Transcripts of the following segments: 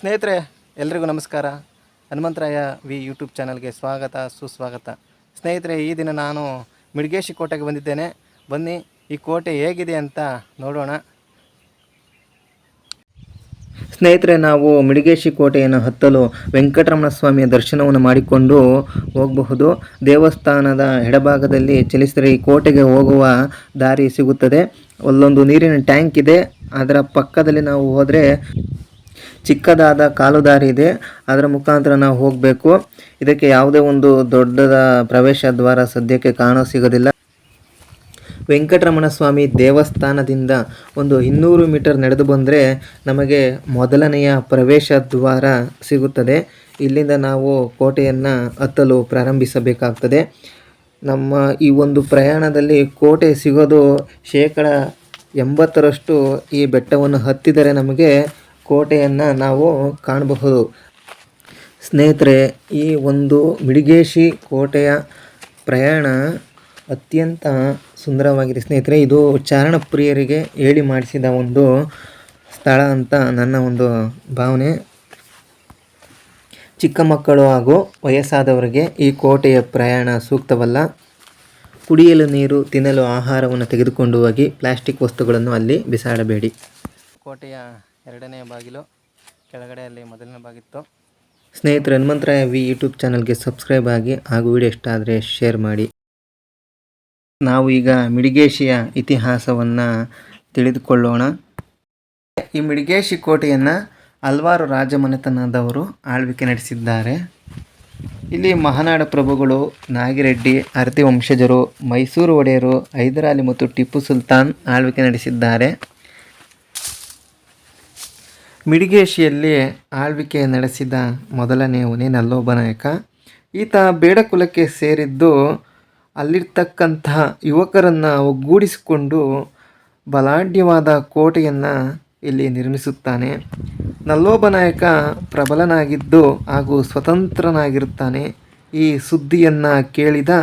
ಸ್ನೇಹಿತರೆ, ಎಲ್ರಿಗೂ ನಮಸ್ಕಾರ. ಹನುಮಂತರಾಯ ವಿ ಯೂಟ್ಯೂಬ್ ಚಾನಲ್ಗೆ ಸ್ವಾಗತ, ಸುಸ್ವಾಗತ. ಸ್ನೇಹಿತರೆ, ಈ ದಿನ ನಾನು ಮಿಡ್ಗೇಶಿ ಕೋಟೆಗೆ ಬಂದಿದ್ದೇನೆ. ಬನ್ನಿ, ಈ ಕೋಟೆ ಹೇಗಿದೆ ಅಂತ ನೋಡೋಣ. ಸ್ನೇಹಿತರೆ, ನಾವು ಮಿಡಿಗೇಶಿ ಕೋಟೆಯನ್ನು ಹತ್ತಲು ವೆಂಕಟರಮಣ ಸ್ವಾಮಿಯ ದರ್ಶನವನ್ನು ಮಾಡಿಕೊಂಡು ಹೋಗಬಹುದು. ದೇವಸ್ಥಾನದ ಎಡಭಾಗದಲ್ಲಿ ಚಲಿಸಿದರೆ ಈ ಕೋಟೆಗೆ ಹೋಗುವ ದಾರಿ ಸಿಗುತ್ತದೆ. ಅಲ್ಲೊಂದು ನೀರಿನ ಟ್ಯಾಂಕ್ ಇದೆ. ಅದರ ಪಕ್ಕದಲ್ಲಿ ನಾವು ಹೋದರೆ ಚಿಕ್ಕದಾದ ಕಾಲು ದಾರಿ ಇದೆ. ಅದರ ಮುಖಾಂತರ ನಾವು ಹೋಗಬೇಕು. ಇದಕ್ಕೆ ಯಾವುದೇ ಒಂದು ದೊಡ್ಡದ ಪ್ರವೇಶ ದ್ವಾರ ಸದ್ಯಕ್ಕೆ ಕಾಣೋ ಸಿಗೋದಿಲ್ಲ. ವೆಂಕಟರಮಣ ಸ್ವಾಮಿ ದೇವಸ್ಥಾನದಿಂದ ಒಂದು ಇನ್ನೂರು ಮೀಟರ್ ನಡೆದು ಬಂದರೆ ನಮಗೆ ಮೊದಲನೆಯ ಪ್ರವೇಶ ದ್ವಾರ ಸಿಗುತ್ತದೆ. ಇಲ್ಲಿಂದ ನಾವು ಕೋಟೆಯನ್ನು ಹತ್ತಲು ಪ್ರಾರಂಭಿಸಬೇಕಾಗ್ತದೆ. ನಮ್ಮ ಈ ಒಂದು ಪ್ರಯಾಣದಲ್ಲಿ ಕೋಟೆ ಸಿಗೋದು ಶೇಕಡ ಎಂಬತ್ತರಷ್ಟು ಈ ಬೆಟ್ಟವನ್ನು ಹತ್ತಿದರೆ ನಮಗೆ ಕೋಟೆಯನ್ನು ನಾವು ಕಾಣಬಹುದು. ಸ್ನೇಹಿತರೆ, ಈ ಒಂದು ಮಿಡಿಗೇಶಿ ಕೋಟೆಯ ಪ್ರಯಾಣ ಅತ್ಯಂತ ಸುಂದರವಾಗಿದೆ. ಸ್ನೇಹಿತರೆ, ಇದು ಚಾರಣ ಪ್ರಿಯರಿಗೆ ಹೇಳಿ ಮಾಡಿಸಿದ ಒಂದು ಸ್ಥಳ ಅಂತ ನನ್ನ ಒಂದು ಭಾವನೆ. ಚಿಕ್ಕ ಮಕ್ಕಳು ಹಾಗೂ ವಯಸ್ಸಾದವರಿಗೆ ಈ ಕೋಟೆಯ ಪ್ರಯಾಣ ಸೂಕ್ತವಲ್ಲ. ಕುಡಿಯಲು ನೀರು, ತಿನ್ನಲು ಆಹಾರವನ್ನು ತೆಗೆದುಕೊಂಡು ಹೋಗಿ ಪ್ಲಾಸ್ಟಿಕ್ ವಸ್ತುಗಳನ್ನು ಅಲ್ಲಿ ಬಿಸಾಡಬೇಡಿ. ಕೋಟೆಯ ಎರಡನೇ ಬಾಗಿಲು ಕೆಳಗಡೆ ಅಲ್ಲಿ ಮೊದಲನೇ ಬಾಗಿತ್ತು. ಸ್ನೇಹಿತರು, ಹನುಮಂತರಾಯ ವಿ ಯೂಟ್ಯೂಬ್ ಚಾನಲ್ಗೆ ಸಬ್ಸ್ಕ್ರೈಬ್ ಆಗಿ ಹಾಗೂ ವಿಡಿಯೋ ಇಷ್ಟ ಆದರೆ ಶೇರ್ ಮಾಡಿ. ನಾವು ಈಗ ಮಿಡಿಗೇಶಿಯ ಇತಿಹಾಸವನ್ನು ತಿಳಿದುಕೊಳ್ಳೋಣ. ಈ ಮಿಡಿಗೇಶಿ ಕೋಟೆಯನ್ನು ಹಲವಾರು ರಾಜಮನೆತನದವರು ಆಳ್ವಿಕೆ ನಡೆಸಿದ್ದಾರೆ. ಇಲ್ಲಿ ಮಹಾನಾಡ ಪ್ರಭುಗಳು ನಾಗಿರೆಡ್ಡಿ ಅರತಿ ವಂಶಜರು, ಮೈಸೂರು ಒಡೆಯರು, ಹೈದರಾಲಿ ಮತ್ತು ಟಿಪ್ಪು ಸುಲ್ತಾನ್ ಆಳ್ವಿಕೆ ನಡೆಸಿದ್ದಾರೆ. ಮಿಡಿಗೇಶಿಯಲ್ಲಿ ಆಳ್ವಿಕೆ ನಡೆಸಿದ ಮೊದಲನೆಯವನೇ ನಲ್ಲೊಬ್ಬ ನಾಯಕ. ಈತ ಬೇಡ ಕುಲಕ್ಕೆ ಸೇರಿದ್ದು ಅಲ್ಲಿರ್ತಕ್ಕಂತಹ ಯುವಕರನ್ನು ಒಗ್ಗೂಡಿಸಿಕೊಂಡು ಬಲಾಢ್ಯವಾದ ಕೋಟೆಯನ್ನು ಇಲ್ಲಿ ನಿರ್ಮಿಸುತ್ತಾನೆ. ನಲ್ಲೋಬ ನಾಯಕ ಪ್ರಬಲನಾಗಿದ್ದು ಹಾಗೂ ಸ್ವತಂತ್ರನಾಗಿರುತ್ತಾನೆ. ಈ ಸುದ್ದಿಯನ್ನು ಕೇಳಿದ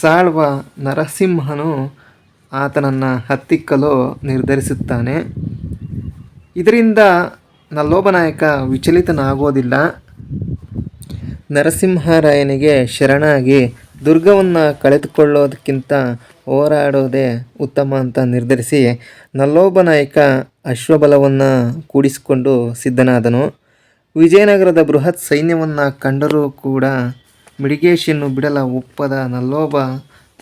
ಸಾಳ್ವ ನರಸಿಂಹನು ಆತನನ್ನು ಹತ್ತಿಕ್ಕಲು ನಿರ್ಧರಿಸುತ್ತಾನೆ. ಇದರಿಂದ ನಲ್ಲೋಬ ನಾಯಕ ವಿಚಲಿತನಾಗೋದಿಲ್ಲ. ನರಸಿಂಹರಾಯನಿಗೆ ಶರಣಾಗಿ ದುರ್ಗವನ್ನು ಕಳೆದುಕೊಳ್ಳೋದಕ್ಕಿಂತ ಹೋರಾಡೋದೇ ಉತ್ತಮ ಅಂತ ನಿರ್ಧರಿಸಿ ನಲ್ಲೋಬ ನಾಯಕ ಅಶ್ವಬಲವನ್ನು ಕೂಡಿಸಿಕೊಂಡು ಸಿದ್ಧನಾದನು. ವಿಜಯನಗರದ ಬೃಹತ್ ಸೈನ್ಯವನ್ನು ಕಂಡರೂ ಕೂಡ ಮಿಡಿಗೇಶಿಯನ್ನು ಬಿಡಲ ಒಪ್ಪದ ನಲ್ಲೋಬ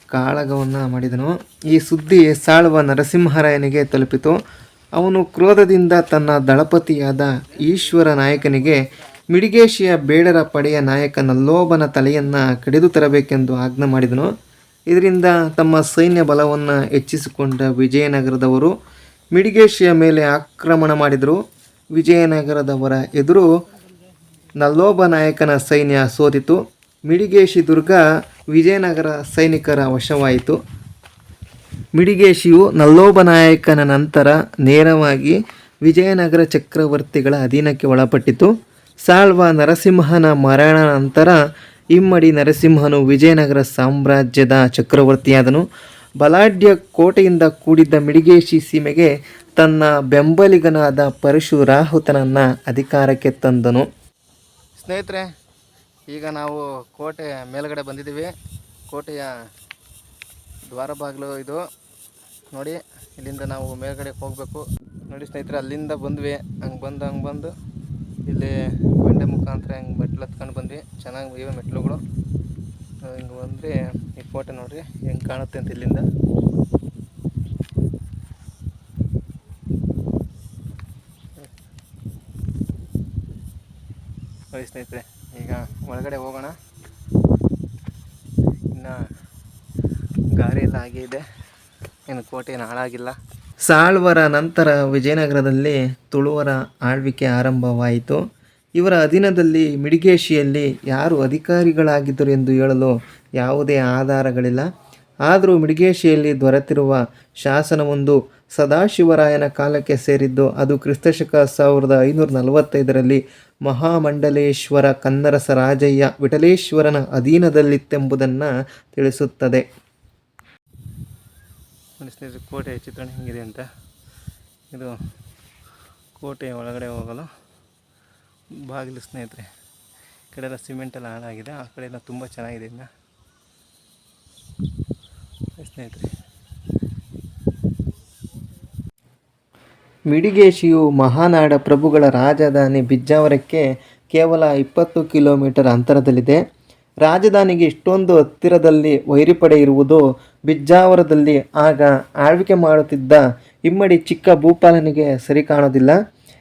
ಕಾಳಗವನ್ನು ಮಾಡಿದನು. ಈ ಸುದ್ದಿ ಸಾಳುವ ನರಸಿಂಹರಾಯನಿಗೆ ತಲುಪಿತು. ಅವನು ಕ್ರೋಧದಿಂದ ತನ್ನ ದಳಪತಿಯಾದ ಈಶ್ವರ ನಾಯಕನಿಗೆ ಮಿಡಿಗೇಶಿಯ ಬೇಡರ ಪಡೆಯ ನಾಯಕನ ಲೋಭನ ತಲೆಯನ್ನು ಕಡಿದು ತರಬೇಕೆಂದು ಆಜ್ಞೆ ಮಾಡಿದನು. ಇದರಿಂದ ತಮ್ಮ ಸೈನ್ಯ ಬಲವನ್ನು ಹೆಚ್ಚಿಸಿಕೊಂಡ ವಿಜಯನಗರದವರು ಮಿಡಿಗೇಶಿಯ ಮೇಲೆ ಆಕ್ರಮಣ ಮಾಡಿದರು. ವಿಜಯನಗರದವರ ಎದುರು ನಲ್ಲೋಬ ನಾಯಕನ ಸೈನ್ಯ ಸೋತಿತು. ಮಿಡಿಗೇಶಿ ದುರ್ಗ ವಿಜಯನಗರ ಸೈನಿಕರ ವಶವಾಯಿತು. ಮಿಡಿಗೇಶಿಯು ನಲ್ಲೋಬ ನಾಯಕನ ನಂತರ ನೇರವಾಗಿ ವಿಜಯನಗರ ಚಕ್ರವರ್ತಿಗಳ ಅಧೀನಕ್ಕೆ ಒಳಪಟ್ಟಿತು. ಸಾಳ್ವ ನರಸಿಂಹನ ಮರಣ ನಂತರ ಇಮ್ಮಡಿ ನರಸಿಂಹನು ವಿಜಯನಗರ ಸಾಮ್ರಾಜ್ಯದ ಚಕ್ರವರ್ತಿಯಾದನು. ಬಲಾಢ್ಯ ಕೋಟೆಯಿಂದ ಕೂಡಿದ್ದ ಮಿಡಿಗೇಶಿ ಸೀಮೆಗೆ ತನ್ನ ಬೆಂಬಲಿಗನಾದ ಪರಶುರಾಹುತನನ್ನು ಅಧಿಕಾರಕ್ಕೆ ತಂದನು. ಸ್ನೇಹಿತರೆ, ಈಗ ನಾವು ಕೋಟೆ ಮೇಲ್ಗಡೆ ಬಂದಿದ್ದೀವಿ. ಕೋಟೆಯ ದ್ವಾರ ಬಾಗಿಲು ಇದು. ನೋಡಿ, ಇಲ್ಲಿಂದ ನಾವು ಮೇಲ್ಗಡೆ ಹೋಗಬೇಕು. ನೋಡಿ ಸ್ನೇಹಿತರೆ, ಅಲ್ಲಿಂದ ಬಂದ್ವಿ. ಹಂಗೆ ಬಂದು ಹಂಗೆ ಬಂದು. ಇಲ್ಲಿ ಬಂಡೆ ಮುಖಾಂತರ ಹಂಗೆ ಮೆಟ್ಲು ಹತ್ಕೊಂಡು ಬಂದ್ವಿ. ಚೆನ್ನಾಗಿ ಇವೆ ಮೆಟ್ಲುಗಳು. ಹಿಂಗೆ ಬಂದರೆ ಈ ಫೋಟೋ ನೋಡಿರಿ, ಹೆಂಗೆ ಕಾಣುತ್ತೆ ಅಂತ ಇಲ್ಲಿಂದ. ನೋಡಿ ಸ್ನೇಹಿತರೆ, ಈಗ ಒಳಗಡೆ ಹೋಗೋಣ. ಇನ್ನು ಗಾರಿ ಎಲ್ಲ ಏನು ಕೋಟೆ ಏನು ಹಾಳಾಗಿಲ್ಲ. ಸಾಳ್ವರ ನಂತರ ವಿಜಯನಗರದಲ್ಲಿ ತುಳುವರ ಆಳ್ವಿಕೆ ಆರಂಭವಾಯಿತು. ಇವರ ಅಧೀನದಲ್ಲಿ ಮಿಡಿಗೇಶಿಯಲ್ಲಿ ಯಾರು ಅಧಿಕಾರಿಗಳಾಗಿದ್ದರು ಎಂದು ಹೇಳಲು ಯಾವುದೇ ಆಧಾರಗಳಿಲ್ಲ. ಆದರೂ ಮಿಡಿಗೇಶಿಯಲ್ಲಿ ದೊರೆತಿರುವ ಶಾಸನವೊಂದು ಸದಾಶಿವರಾಯನ ಕಾಲಕ್ಕೆ ಸೇರಿದ್ದು, ಅದು ಕ್ರಿಸ್ತಶಕ ಸಾವಿರದ ಐನೂರ ನಲವತ್ತೈದರಲ್ಲಿ ಮಹಾಮಂಡಲೇಶ್ವರ ಕನ್ನರಸ ರಾಜಯ್ಯ ವಿಠಲೇಶ್ವರನ ಅಧೀನದಲ್ಲಿತ್ತೆಂಬುದನ್ನು ತಿಳಿಸುತ್ತದೆ. ಸ್ನೇಹಿತರೆ ಕೋಟೆಯ ಚಿತ್ರಣ ಹೇಗಿದೆ ಅಂತ. ಇದು ಕೋಟೆಯ ಒಳಗಡೆ ಹೋಗಲು ಬಾಗಿಲು ಸ್ನೇಹಿತರೆ ಈ ಕಡೆ ಎಲ್ಲ ಸಿಮೆಂಟ್ ಎಲ್ಲ ಹಾಳಾಗಿದೆ, ಆ ಕಡೆ ಎಲ್ಲ ತುಂಬ ಚೆನ್ನಾಗಿದೆ ಇನ್ನು. ಸ್ನೇಹಿತರೆ. ಮಿಡಿಗೇಶಿಯು ಮಹಾನಾಡ ಪ್ರಭುಗಳ ರಾಜಧಾನಿ ಬಿಜ್ಜಾವರಕ್ಕೆ ಕೇವಲ ಇಪ್ಪತ್ತು ಕಿಲೋಮೀಟರ್ ಅಂತರದಲ್ಲಿದೆ. ರಾಜಧಾನಿಗೆ ಇಷ್ಟೊಂದು ಹತ್ತಿರದಲ್ಲಿ ವೈರಿಪಡೆ ಇರುವುದು ಬಿಜ್ಜಾವರದಲ್ಲಿ. ಆಗ ಆಳ್ವಿಕೆ ಮಾಡುತ್ತಿದ್ದ ಇಮ್ಮಡಿ ಚಿಕ್ಕ ಭೂಪಾಲನಿಗೆ ಸರಿ ಕಾಣೋದಿಲ್ಲ.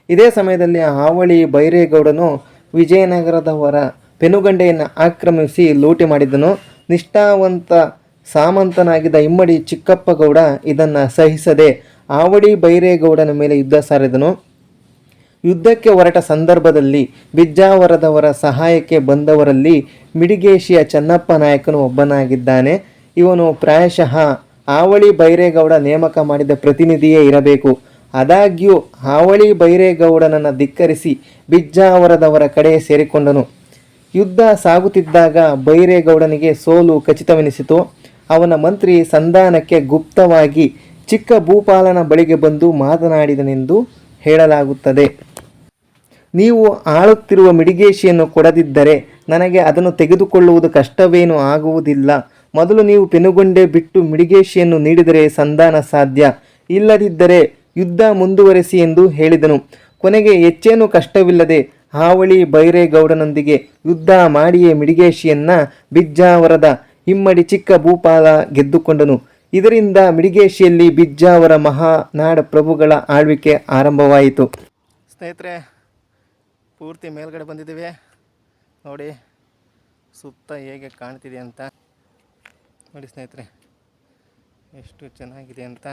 ಇದೇ ಸಮಯದಲ್ಲಿ ಹಾವಳಿ ಬೈರೇಗೌಡನು ವಿಜಯನಗರದವರ ಪೆನುಗಂಡೆಯನ್ನು ಆಕ್ರಮಿಸಿ ಲೂಟಿ ಮಾಡಿದನು. ನಿಷ್ಠಾವಂತ ಸಾಮಂತನಾಗಿದ್ದ ಇಮ್ಮಡಿ ಚಿಕ್ಕಪ್ಪಗೌಡ ಇದನ್ನು ಸಹಿಸದೆ ಆವಡಿ ಬೈರೇಗೌಡನ ಮೇಲೆ ಯುದ್ಧ ಸಾರಿದನು. ಯುದ್ಧಕ್ಕೆ ಹೊರಟ ಸಂದರ್ಭದಲ್ಲಿ ಬಿಜ್ಜಾವರದವರ ಸಹಾಯಕ್ಕೆ ಬಂದವರಲ್ಲಿ ಮಿಡಿಗೇಶಿಯ ಚನ್ನಪ್ಪ ನಾಯಕನು ಒಬ್ಬನಾಗಿದ್ದಾನೆ. ಇವನು ಪ್ರಾಯಶಃ ಆವಳಿ ಬೈರೇಗೌಡ ನೇಮಕ ಮಾಡಿದ ಪ್ರತಿನಿಧಿಯೇ ಇರಬೇಕು. ಆದಾಗ್ಯೂ ಆವಳಿ ಬೈರೇಗೌಡನನ್ನು ಧಿಕ್ಕರಿಸಿ ಬಿಜ್ಜಾವರದವರ ಕಡೆ ಸೇರಿಕೊಂಡನು. ಯುದ್ಧ ಸಾಗುತ್ತಿದ್ದಾಗ ಬೈರೇಗೌಡನಿಗೆ ಸೋಲು ಖಚಿತವೆನಿಸಿತು. ಅವನ ಮಂತ್ರಿ ಸಂಧಾನಕ್ಕೆ ಗುಪ್ತವಾಗಿ ಚಿಕ್ಕ ಭೂಪಾಲನ ಬಳಿಗೆ ಬಂದು ಮಾತನಾಡಿದನೆಂದು ಹೇಳಲಾಗುತ್ತದೆ. ನೀವು ಆಳುತ್ತಿರುವ ಮಿಡಿಗೇಶಿಯನ್ನು ಕೊಡದಿದ್ದರೆ ನನಗೆ ಅದನ್ನು ತೆಗೆದುಕೊಳ್ಳುವುದು ಕಷ್ಟವೇನೂ ಆಗುವುದಿಲ್ಲ. ಮೊದಲು ನೀವು ಪೆನುಗೊಂಡೆ ಬಿಟ್ಟು ಮಿಡಿಗೇಶಿಯನ್ನು ನೀಡಿದರೆ ಸಂಧಾನ ಸಾಧ್ಯ. ಇಲ್ಲದಿದ್ದರೆ ಯುದ್ಧ ಮುಂದುವರೆಸಿ ಎಂದು ಹೇಳಿದನು. ಕೊನೆಗೆ ಹೆಚ್ಚೇನು ಕಷ್ಟವಿಲ್ಲದೆ ಹಾವಳಿ ಬೈರೇಗೌಡನೊಂದಿಗೆ ಯುದ್ಧ ಮಾಡಿಯೇ ಮಿಡಿಗೇಶಿಯನ್ನ ಬಿಜ್ಜಾವರದ ಹಿಮ್ಮಡಿ ಚಿಕ್ಕ ಭೂಪಾಲ ಗೆದ್ದುಕೊಂಡನು. ಇದರಿಂದ ಮಿಡಿಗೇಶಿಯಲ್ಲಿ ಬಿಜ್ಜಾವರ ಮಹಾನಾಡ ಪ್ರಭುಗಳ ಆಳ್ವಿಕೆ ಆರಂಭವಾಯಿತು. ಸ್ನೇಹಿತರೆ ಪೂರ್ತಿ ಮೇಲ್ಗಡೆ ಬಂದಿದ್ದೀವಿ. ನೋಡಿ, ಸುತ್ತ ಹೇಗೆ ಕಾಣ್ತಿದೆ ಅಂತ. ನೋಡಿ ಸ್ನೇಹಿತರೆ, ಎಷ್ಟು ಚೆನ್ನಾಗಿದೆ ಅಂತ.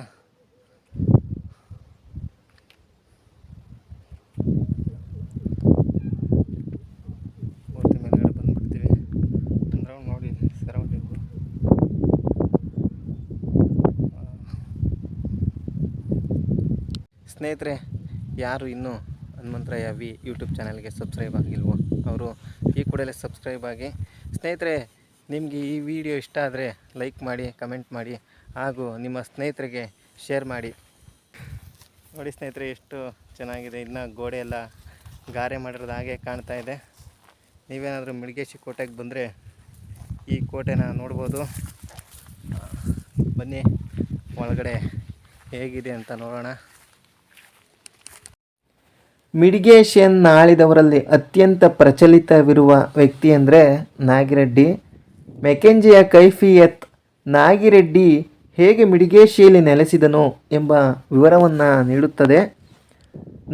ಪೂರ್ತಿ ಮೇಲ್ಗಡೆ ನೋಡಿ ಸ್ನೇಹಿತರೆ, ಯಾರು ಇನ್ನೂ ಹನುಮಂತರಾಯ ವಿ ಯೂಟ್ಯೂಬ್ ಚಾನಲ್ಗೆ ಸಬ್ಸ್ಕ್ರೈಬ್ ಆಗಿಲ್ವೋ? ಅವರು ಈ ಕೂಡಲೇ ಸಬ್ಸ್ಕ್ರೈಬ್ ಆಗಿ. ಸ್ನೇಹಿತರೆ, ನಿಮಗೆ ಈ ವಿಡಿಯೋ ಇಷ್ಟ ಆದರೆ ಲೈಕ್ ಮಾಡಿ, ಕಮೆಂಟ್ ಮಾಡಿ, ಹಾಗೂ ನಿಮ್ಮ ಸ್ನೇಹಿತರಿಗೆ ಶೇರ್ ಮಾಡಿ. ನೋಡಿ ಸ್ನೇಹಿತರೆ, ಎಷ್ಟು ಚೆನ್ನಾಗಿದೆ. ಇನ್ನು ಗೋಡೆ ಎಲ್ಲ ಗಾರೆ ಮಾಡಿರೋದು ಹಾಗೆ ಕಾಣ್ತಾ ಇದೆ. ನೀವೇನಾದರೂ ಮಿಡಿಗೇಶಿ ಕೋಟೆಗೆ ಬಂದರೆ ಈ ಕೋಟೆನ ನೋಡ್ಬೋದು. ಬನ್ನಿ, ಒಳಗಡೆ ಹೇಗಿದೆ ಅಂತ ನೋಡೋಣ. ಮಿಡಿಗೇಶಿಯನ್ ಆಳಿದವರಲ್ಲಿ ಅತ್ಯಂತ ಪ್ರಚಲಿತವಿರುವ ವ್ಯಕ್ತಿ ಅಂದರೆ ನಾಗಿರೆಡ್ಡಿ. ಮೆಕೆಂಜಿಯ ಕೈಫಿಯತ್ ನಾಗಿರೆಡ್ಡಿ ಹೇಗೆ ಮಿಡಿಗೇಶಿಯಲ್ಲಿ ನೆಲೆಸಿದನು ಎಂಬ ವಿವರವನ್ನು ನೀಡುತ್ತದೆ.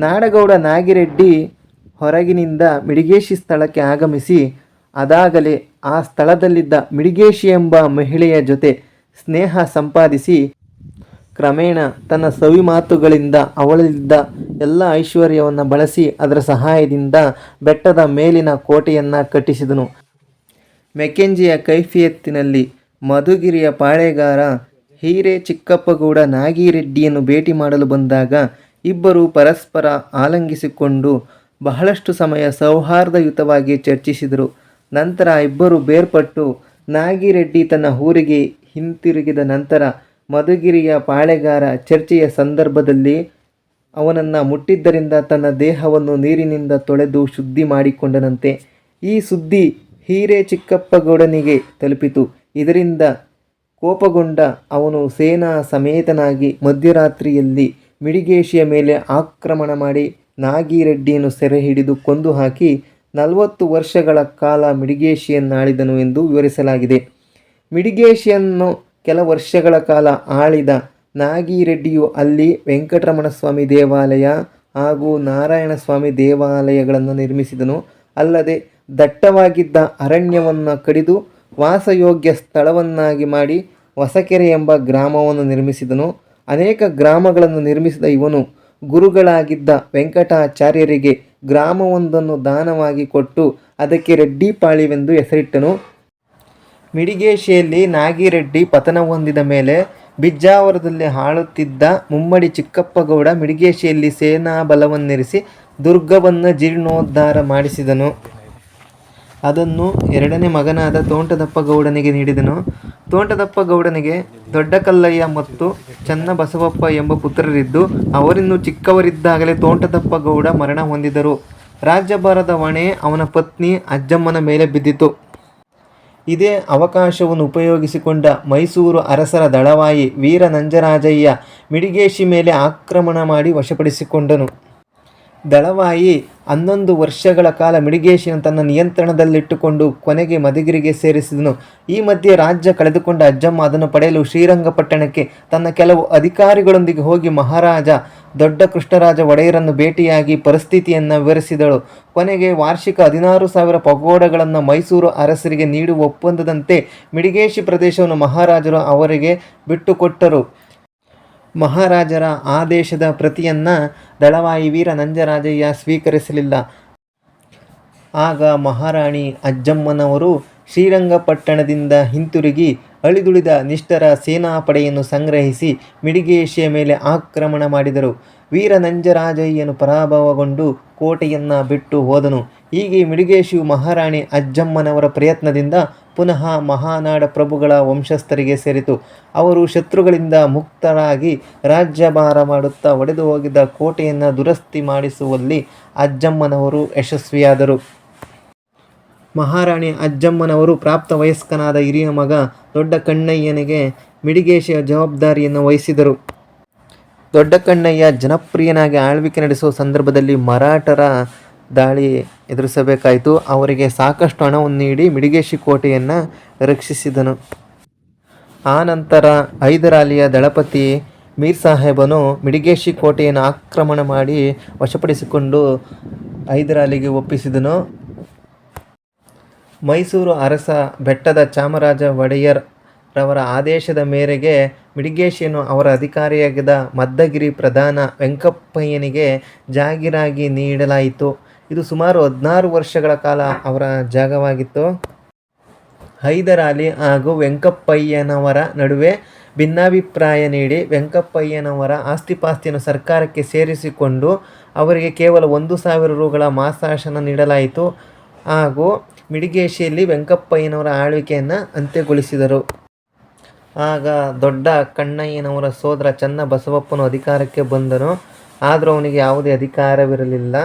ನಾಡಗೌಡ ನಾಗಿರೆಡ್ಡಿ ಹೊರಗಿನಿಂದ ಮಿಡಿಗೇಶಿ ಸ್ಥಳಕ್ಕೆ ಆಗಮಿಸಿ ಅದಾಗಲೇ ಆ ಸ್ಥಳದಲ್ಲಿದ್ದ ಮಿಡಿಗೇಶಿ ಎಂಬ ಮಹಿಳೆಯ ಜೊತೆ ಸ್ನೇಹ ಸಂಪಾದಿಸಿ ಕ್ರಮೇಣ ತನ್ನ ಸವಿ ಮಾತುಗಳಿಂದ ಅವಳಲ್ಲಿದ್ದ ಎಲ್ಲ ಐಶ್ವರ್ಯವನ್ನು ಬಳಸಿ ಅದರ ಸಹಾಯದಿಂದ ಬೆಟ್ಟದ ಮೇಲಿನ ಕೋಟೆಯನ್ನು ಕಟ್ಟಿಸಿದನು. ಮೆಕೆಂಜಿಯ ಕೈಫಿಯತ್ತಿನಲ್ಲಿ ಮಧುಗಿರಿಯ ಪಾಳೆಗಾರ ಹೀರೆ ಚಿಕ್ಕಪ್ಪಗೌಡ ನಾಗಿರೆಡ್ಡಿಯನ್ನು ಭೇಟಿ ಮಾಡಲು ಬಂದಾಗ ಇಬ್ಬರು ಪರಸ್ಪರ ಆಲಂಗಿಸಿಕೊಂಡು ಬಹಳಷ್ಟು ಸಮಯ ಸೌಹಾರ್ದಯುತವಾಗಿ ಚರ್ಚಿಸಿದರು. ನಂತರ ಇಬ್ಬರು ಬೇರ್ಪಟ್ಟು ನಾಗಿರೆಡ್ಡಿ ತನ್ನ ಊರಿಗೆ ಹಿಂತಿರುಗಿದ ನಂತರ ಮಧುಗಿರಿಯ ಪಾಳೆಗಾರ ಚರ್ಚೆಯ ಸಂದರ್ಭದಲ್ಲಿ ಅವನನ್ನು ಮುಟ್ಟಿದ್ದರಿಂದ ತನ್ನ ದೇಹವನ್ನು ನೀರಿನಿಂದ ತೊಳೆದು ಶುದ್ಧಿ ಮಾಡಿಕೊಂಡನಂತೆ. ಈ ಸುದ್ದಿ ಹೀರೆ ಚಿಕ್ಕಪ್ಪಗೌಡನಿಗೆ ತಲುಪಿತು. ಇದರಿಂದ ಕೋಪಗೊಂಡ ಅವನು ಸೇನಾ ಸಮೇತನಾಗಿ ಮಧ್ಯರಾತ್ರಿಯಲ್ಲಿ ಮಿಡಿಗೇಶಿಯ ಮೇಲೆ ಆಕ್ರಮಣ ಮಾಡಿ ನಾಗಿರೆಡ್ಡಿಯನ್ನು ಸೆರೆ ಹಿಡಿದು ಕೊಂದು ಹಾಕಿ ನಲವತ್ತು ವರ್ಷಗಳ ಕಾಲ ಮಿಡಿಗೇಶಿಯನ್ನಾಳಿದನು ಎಂದು ವಿವರಿಸಲಾಗಿದೆ. ಮಿಡಿಗೇಶಿಯನ್ನು ಕೆಲ ವರ್ಷಗಳ ಕಾಲ ಆಳಿದ ನಾಗಿರೆಡ್ಡಿಯು ಅಲ್ಲಿ ವೆಂಕಟರಮಣ ಸ್ವಾಮಿ ದೇವಾಲಯ ಹಾಗೂ ನಾರಾಯಣ ಸ್ವಾಮಿ ದೇವಾಲಯಗಳನ್ನು ನಿರ್ಮಿಸಿದನು. ಅಲ್ಲದೆ ದಟ್ಟವಾಗಿದ್ದ ಅರಣ್ಯವನ್ನು ಕಡಿದು ವಾಸಯೋಗ್ಯ ಸ್ಥಳವನ್ನಾಗಿ ಮಾಡಿ ಹೊಸಕೆರೆ ಎಂಬ ಗ್ರಾಮವನ್ನು ನಿರ್ಮಿಸಿದನು. ಅನೇಕ ಗ್ರಾಮಗಳನ್ನು ನಿರ್ಮಿಸಿದ ಇವನು ಗುರುಗಳಾಗಿದ್ದ ವೆಂಕಟಾಚಾರ್ಯರಿಗೆ ಗ್ರಾಮವೊಂದನ್ನು ದಾನವಾಗಿ ಕೊಟ್ಟು ಅದಕ್ಕೆ ರೆಡ್ಡಿಪಾಳಿವೆಂದು ಹೆಸರಿಟ್ಟನು. ಮಿಡಿಗೇಶಿಯಲ್ಲಿ ನಾಗಿರೆಡ್ಡಿ ಪತನ ಹೊಂದಿದ ಮೇಲೆ ಬಿಜ್ಜಾವರದಲ್ಲಿ ಹಾಳುತ್ತಿದ್ದ ಮುಮ್ಮಡಿ ಚಿಕ್ಕಪ್ಪಗೌಡ ಮಿಡಿಗೇಶಿಯಲ್ಲಿ ಸೇನಾ ಬಲವನ್ನಿರಿಸಿ ದುರ್ಗವನ್ನು ಜೀರ್ಣೋದ್ಧಾರ ಮಾಡಿಸಿದನು. ಅದನ್ನು ಎರಡನೇ ಮಗನಾದ ತೋಂಟದಪ್ಪಗೌಡನಿಗೆ ನೀಡಿದನು. ತೋಂಟದಪ್ಪಗೌಡನಿಗೆ ದೊಡ್ಡಕಲ್ಲಯ್ಯ ಮತ್ತು ಚನ್ನಬಸವಪ್ಪ ಎಂಬ ಪುತ್ರರಿದ್ದು, ಅವರಿನ್ನೂ ಚಿಕ್ಕವರಿದ್ದಾಗಲೇ ತೋಂಟದಪ್ಪಗೌಡ ಮರಣ ಹೊಂದಿದರು. ರಾಜ್ಯಭಾರದ ಹೊಣೆ ಅವನ ಪತ್ನಿ ಅಜ್ಜಮ್ಮನ ಮೇಲೆ ಬಿದ್ದಿತು. ಇದೇ ಅವಕಾಶವನ್ನು ಉಪಯೋಗಿಸಿಕೊಂಡ ಮೈಸೂರು ಅರಸರ ದಳವಾಯಿ ವೀರ ನಂಜರಾಜಯ್ಯ ಮಿಡಿಗೇಶಿ ಮೇಲೆ ಆಕ್ರಮಣ ಮಾಡಿ ವಶಪಡಿಸಿಕೊಂಡನು. ದಳವಾಯಿ ಹನ್ನೊಂದು ವರ್ಷಗಳ ಕಾಲ ಮಿಡಿಗೇಶಿನ ತನ್ನ ನಿಯಂತ್ರಣದಲ್ಲಿಟ್ಟುಕೊಂಡು ಕೊನೆಗೆ ಮಧುಗಿರಿಗೆ ಸೇರಿಸಿದನು. ಈ ಮಧ್ಯೆ ರಾಜ್ಯ ಕಳೆದುಕೊಂಡ ಅಜ್ಜಮ್ಮ ಅದನ್ನು ಪಡೆಯಲು ಶ್ರೀರಂಗಪಟ್ಟಣಕ್ಕೆ ತನ್ನ ಕೆಲವು ಅಧಿಕಾರಿಗಳೊಂದಿಗೆ ಹೋಗಿ ಮಹಾರಾಜ ದೊಡ್ಡ ಕೃಷ್ಣರಾಜ ಒಡೆಯರನ್ನು ಭೇಟಿಯಾಗಿ ಪರಿಸ್ಥಿತಿಯನ್ನು ವಿವರಿಸಿದಳು. ಕೊನೆಗೆ ವಾರ್ಷಿಕ ಹದಿನಾರು ಸಾವಿರ ಪಗೋಡಗಳನ್ನು ಮೈಸೂರು ಅರಸರಿಗೆ ನೀಡುವ ಒಪ್ಪಂದದಂತೆ ಮಿಡಿಗೇಶಿ ಪ್ರದೇಶವನ್ನು ಮಹಾರಾಜರು ಅವರಿಗೆ ಬಿಟ್ಟುಕೊಟ್ಟರು. ಮಹಾರಾಜರ ಆದೇಶದ ಪ್ರತಿಯನ್ನು ದಳವಾಯಿ ವೀರ ನಂಜರಾಜಯ್ಯ ಸ್ವೀಕರಿಸಲಿಲ್ಲ. ಆಗ ಮಹಾರಾಣಿ ಅಜ್ಜಮ್ಮನವರು ಶ್ರೀರಂಗಪಟ್ಟಣದಿಂದ ಹಿಂತಿರುಗಿ ಅಳಿದುಳಿದ ನಿಷ್ಠರ ಸೇನಾಪಡೆಯನ್ನು ಸಂಗ್ರಹಿಸಿ ಮಿಡಿಗೇಶಿಯ ಮೇಲೆ ಆಕ್ರಮಣ ಮಾಡಿದರು. ವೀರ ನಂಜರಾಜಯ್ಯನು ಪರಾಭವಗೊಂಡು ಕೋಟೆಯನ್ನು ಬಿಟ್ಟು ಹೋದನು. ಹೀಗೆ ಮಿಡಿಗೇಶಿಯು ಮಹಾರಾಣಿ ಅಜ್ಜಮ್ಮನವರ ಪ್ರಯತ್ನದಿಂದ ಪುನಃ ಮಹಾನಾಡ ಪ್ರಭುಗಳ ವಂಶಸ್ಥರಿಗೆ ಸೇರಿತು. ಅವರು ಶತ್ರುಗಳಿಂದ ಮುಕ್ತರಾಗಿ ರಾಜ್ಯಭಾರ ಮಾಡುತ್ತಾ ಒಡೆದು ಹೋಗಿದ್ದ ಕೋಟೆಯನ್ನು ದುರಸ್ತಿ ಮಾಡಿಸುವಲ್ಲಿ ಅಜ್ಜಮ್ಮನವರು ಯಶಸ್ವಿಯಾದರು. ಮಹಾರಾಣಿ ಅಜ್ಜಮ್ಮನವರು ಪ್ರಾಪ್ತ ವಯಸ್ಕನಾದ ಹಿರಿಯ ಮಗ ದೊಡ್ಡ ಕಣ್ಣಯ್ಯನಿಗೆ ಮಿಡಿಗೇಶಿಯ ಜವಾಬ್ದಾರಿಯನ್ನು ವಹಿಸಿದರು. ದೊಡ್ಡ ಕಣ್ಣಯ್ಯ ಜನಪ್ರಿಯನಾಗಿ ಆಳ್ವಿಕೆ ನಡೆಸುವ ಸಂದರ್ಭದಲ್ಲಿ ಮರಾಠರ ದಾಳಿ ಎದುರಿಸಬೇಕಾಯಿತು. ಅವರಿಗೆ ಸಾಕಷ್ಟು ಹಣವನ್ನು ನೀಡಿ ಮಿಡಿಗೇಶಿ ಕೋಟೆಯನ್ನು ರಕ್ಷಿಸಿದನು. ಆನಂತರ ಹೈದರಾಲಿಯ ದಳಪತಿ ಮೀರ್ ಸಾಹೇಬನು ಮಿಡಿಗೇಶಿ ಕೋಟೆಯನ್ನು ಆಕ್ರಮಣ ಮಾಡಿ ವಶಪಡಿಸಿಕೊಂಡು ಹೈದರಾಲಿಗೆ ಒಪ್ಪಿಸಿದನು. ಮೈಸೂರು ಅರಸ ಬೆಟ್ಟದ ಚಾಮರಾಜ ಒಡೆಯರ್ ರವರ ಆದೇಶದ ಮೇರೆಗೆ ಮಿಡಿಗೇಶಿಯನ್ನು ಅವರ ಅಧಿಕಾರಿಯಾಗಿದ್ದ ಮದ್ದಗಿರಿ ಪ್ರಧಾನ ವೆಂಕಪ್ಪಯ್ಯನಿಗೆ ಜಾಗೀರಾಗಿ ನೀಡಲಾಯಿತು. ಇದು ಸುಮಾರು ಹದಿನಾರು ವರ್ಷಗಳ ಕಾಲ ಅವರ ಜಾಗವಾಗಿತ್ತು. ಹೈದರಾಲಿ ಹಾಗೂ ವೆಂಕಪ್ಪಯ್ಯನವರ ನಡುವೆ ಭಿನ್ನಾಭಿಪ್ರಾಯ ನೀಡಿ ವೆಂಕಪ್ಪಯ್ಯನವರ ಆಸ್ತಿಪಾಸ್ತಿಯನ್ನು ಸರ್ಕಾರಕ್ಕೆ ಸೇರಿಸಿಕೊಂಡು ಅವರಿಗೆ ಕೇವಲ ಒಂದು ಸಾವಿರ ರುಗಳ ಮಾಸಾಶನ ನೀಡಲಾಯಿತು ಹಾಗೂ ಮಿಡಿಗೇಶಿಯಲ್ಲಿ ವೆಂಕಪ್ಪಯ್ಯನವರ ಆಳ್ವಿಕೆಯನ್ನು ಅಂತ್ಯಗೊಳಿಸಿದರು. ಆಗ ದೊಡ್ಡ ಕಣ್ಣಯ್ಯನವರ ಸೋದರ ಚನ್ನ ಬಸವಪ್ಪನು ಅಧಿಕಾರಕ್ಕೆ ಬಂದನು. ಆದರೂ ಅವನಿಗೆ ಯಾವುದೇ ಅಧಿಕಾರವಿರಲಿಲ್ಲ.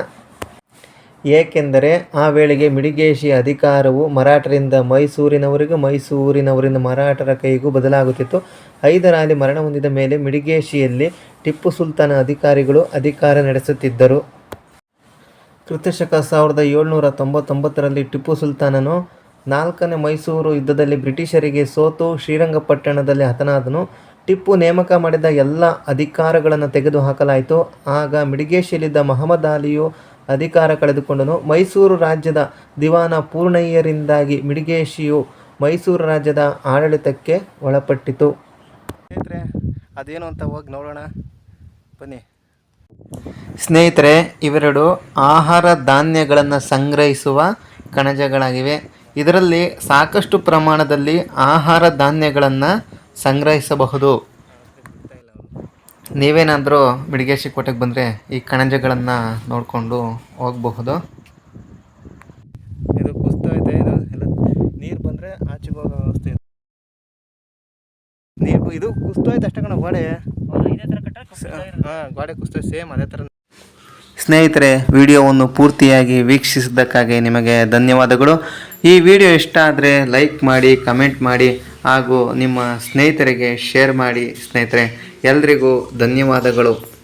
ಏಕೆಂದರೆ ಆ ವೇಳೆಗೆ ಮಿಡಿಗೇಶಿಯ ಅಧಿಕಾರವು ಮರಾಠರಿಂದ ಮೈಸೂರಿನವರಿಗೂ ಮೈಸೂರಿನವರಿಂದ ಮರಾಠರ ಕೈಗೂ ಬದಲಾಗುತ್ತಿತ್ತು. ಹೈದರಾಲಿ ಮರಣ ಹೊಂದಿದ ಮೇಲೆ ಮಿಡಿಗೇಶಿಯಲ್ಲಿ ಟಿಪ್ಪು ಸುಲ್ತಾನ ಅಧಿಕಾರಿಗಳು ಅಧಿಕಾರ ನಡೆಸುತ್ತಿದ್ದರು. ಕೃತಶಕ ಸಾವಿರದ ಏಳ್ನೂರ ತೊಂಬತ್ತೊಂಬತ್ತರಲ್ಲಿ ಟಿಪ್ಪು ಸುಲ್ತಾನನು ನಾಲ್ಕನೇ ಮೈಸೂರು ಯುದ್ಧದಲ್ಲಿ ಬ್ರಿಟಿಷರಿಗೆ ಸೋತು ಶ್ರೀರಂಗಪಟ್ಟಣದಲ್ಲಿ ಹತನಾದನು. ಟಿಪ್ಪು ನೇಮಕ ಮಾಡಿದ ಎಲ್ಲ ಅಧಿಕಾರಗಳನ್ನು ತೆಗೆದುಹಾಕಲಾಯಿತು. ಆಗ ಮಿಡಿಗೇಶಿಯಲ್ಲಿದ್ದ ಮಹಮ್ಮದ್ ಅಲಿಯು ಅಧಿಕಾರ ಕಳೆದುಕೊಂಡನು. ಮೈಸೂರು ರಾಜ್ಯದ ದಿವಾನ ಪೂರ್ಣಯ್ಯರಿಂದಾಗಿ ಮಿಡಿಗೇಶಿಯು ಮೈಸೂರು ರಾಜ್ಯದ ಆಡಳಿತಕ್ಕೆ ಒಳಪಟ್ಟಿತು. ಸ್ನೇಹಿತರೆ ಅದೇನು ಅಂತ ಹೋಗಿ ನೋಡೋಣ. ಬನ್ನಿ. ಸ್ನೇಹಿತರೆ ಇವೆರಡು ಆಹಾರ ಧಾನ್ಯಗಳನ್ನು ಸಂಗ್ರಹಿಸುವ ಕಣಜಗಳಾಗಿವೆ. ಇದರಲ್ಲಿ ಸಾಕಷ್ಟು ಪ್ರಮಾಣದಲ್ಲಿ ಆಹಾರ ಧಾನ್ಯಗಳನ್ನು ಸಂಗ್ರಹಿಸಬಹುದು. ನೀವೇನಾದರೂ ಬಿಡಿಗೇಶಿ ಕೋಟೆಗೆ ಬಂದರೆ ಈ ಕಣಜಗಳನ್ನು ನೋಡಿಕೊಂಡು ಹೋಗಬಹುದು. ಇದು ಕುಸ್ತಾ ಇದೆ ಇದು ಎಲ್ಲ ನೀರು ಬಂದರೆ ಆಚೆಗೆ ಹೋಗೋ ವ್ಯವಸ್ಥೆ ಇದೆ. ನೀರು ಇದು ಕುಸ್ತಾ ಐತೆ ಅಷ್ಟೇ ಕಣ ಗೋಡೆ. ಹಾಂ ಗೋಡೆ ಕುಸ್ತಾ ಸೇಮ್ ಅದೇ ಥರ ಸ್ನೇಹಿತರೆ ವಿಡಿಯೋವನ್ನು ಪೂರ್ತಿಯಾಗಿ ವೀಕ್ಷಿಸಿದ್ದಕ್ಕಾಗಿ ನಿಮಗೆ ಧನ್ಯವಾದಗಳು. ಈ ವಿಡಿಯೋ ಇಷ್ಟ ಆದರೆ ಲೈಕ್ ಮಾಡಿ ಕಮೆಂಟ್ ಮಾಡಿ ಹಾಗೂ ನಿಮ್ಮ ಸ್ನೇಹಿತರಿಗೆ ಶೇರ್ ಮಾಡಿ ಸ್ನೇಹಿತರೆ. ಎಲ್ರಿಗೂ ಧನ್ಯವಾದಗಳು.